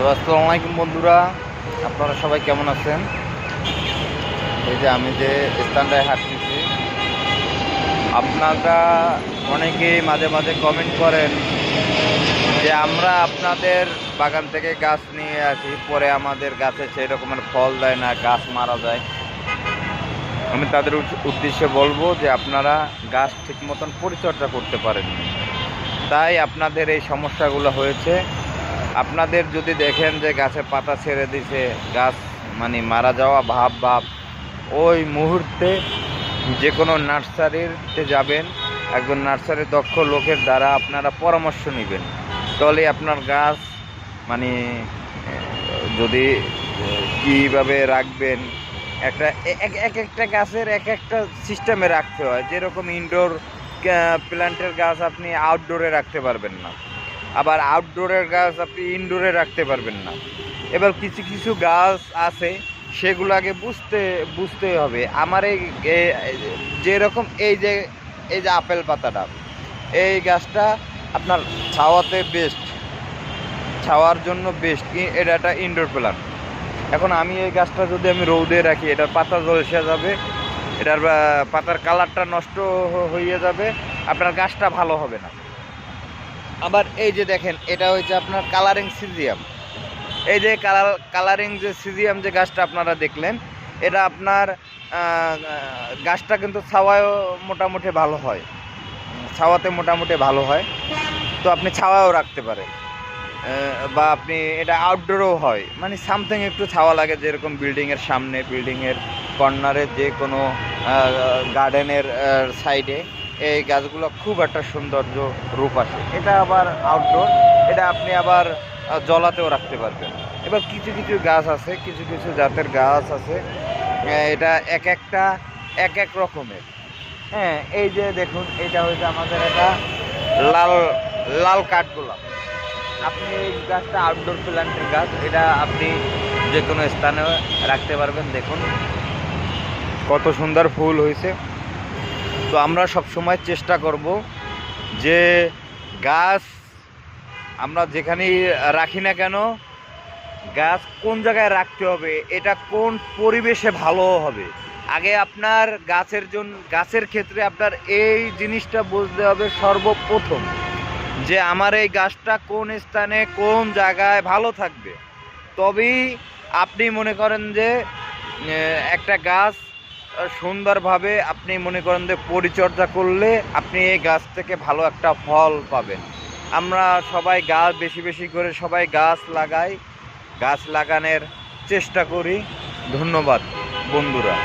Hello, আসসালামু আলাইকুম বন্ধুরা। আপনারা সবাই কেমন আছেন? এই যে আমি যে স্থানটায় হাঁটতেছি, আপনারা অনেকেই মাঝে মাঝে কমেন্ট করেন যে আমরা আপনাদের বাগান থেকে গাছ নিয়ে আসি, পরে আমাদের গাছে সেই রকমের ফল দেয় না, গাছ মারা যায়। আমি তাদের উদ্দেশ্যে বলব যে আপনারা গাছ ঠিক মতন পরিচর্যা করতে পারেন তাই আপনাদের এই সমস্যাগুলো হয়েছে। আপনাদের যদি দেখেন যে গাছে পাতা ছেড়ে দিছে, গাছ মানে মারা যাওয়া ভাব ভাব, ওই মুহূর্তে যে কোনো নার্সারিতে যাবেন, একজন নার্সারি দক্ষ লোকের দ্বারা আপনারা পরামর্শ নেবেন। তাহলে আপনার গাছ মানে যদি কীভাবে রাখবেন, একটা এক এক একটা গাছের এক একটা সিস্টেমে রাখতে হয়। যেরকম ইনডোর প্ল্যান্টের গাছ আপনি আউটডোরে রাখতে পারবেন না। আবার আউটডোরের গাছ আপনি ইনডোরে রাখতে পারবেন না। এবার কিছু কিছু গাছ আছে, সেগুলো আগে বুঝতে বুঝতে হবে। আমার এই যেরকম এই যে এই যে আপেল পাতাটা, এই গাছটা আপনার ছাওয়াতে বেস্ট ছাওয়ার জন্য বেস্ট এটা একটা ইনডোর প্ল্যান্ট এখন আমি এই গাছটা যদি আমি রৌদে রাখি, এটার পাতা জলসে যাবে, এটার পাতার কালারটা নষ্ট হয়ে যাবে, আপনার গাছটা ভালো হবে না। আবার এই যে দেখেন, এটা হচ্ছে আপনার কালারিং সিজিয়াম এই যে কালার কালারিং যে সিজিয়াম যে গাছটা আপনারা দেখলেন, এটা আপনার গাছটা কিন্তু ছাওয়ায়ও মোটামুটি ভালো হয়। ছাওয়াতে মোটামুটি ভালো হয়। তো আপনি ছাওয়াও রাখতে পারেন। বা আপনি এটা আউটডোরও হয়। মানে সামথিং একটু ছাওয়া লাগে, যেরকম বিল্ডিংয়ের সামনে বিল্ডিংয়ের কর্নারে যে কোনো গার্ডেনের সাইডে এই গাছগুলো খুব একটা সৌন্দর্য রূপ আসে এটা আবার আউটডোর এটা আপনি আবার জলাতেও রাখতে পারবেন। এবার কিছু কিছু গাছ আছে, কিছু কিছু জাতের গাছ আছে। এটা এক একটা, এক এক রকমের। হ্যাঁ এই যে দেখুন, এটা হচ্ছে আমাদের এটা লাল লাল কাঠগোলাপ। আপনি এই গাছটা আউটডোর প্ল্যান্টের গাছ, এটা আপনি যে কোনো স্থানে রাখতে পারবেন। দেখুন, কত সুন্দর ফুল হয়েছে। তো আমরা সব সময় চেষ্টা করব যে গাছ আমরা যেখানেই রাখি না কেন, গাছ কোন জায়গায় রাখতে হবে, এটা কোন পরিবেশে ভালো হবে। আগে আপনার গাছের জন্য গাছের ক্ষেত্রে আপনার এই জিনিসটা বুঝতে হবে সর্বপ্রথম যে আমার এই গাছটা কোন স্থানে কোন জায়গায় ভালো থাকবে। তবেই আপনি মনে করেন যে একটা গাছ সুন্দরভাবে আপনি মনে করেন যে পরিচর্যা করলে আপনি এই গাছ থেকে ভালো একটা ফল পাবেন। আমরা সবাই গাছ বেশি বেশি করে সবাই গাছ লাগাই, গাছ লাগানোর চেষ্টা করি। ধন্যবাদ, বন্ধুরা।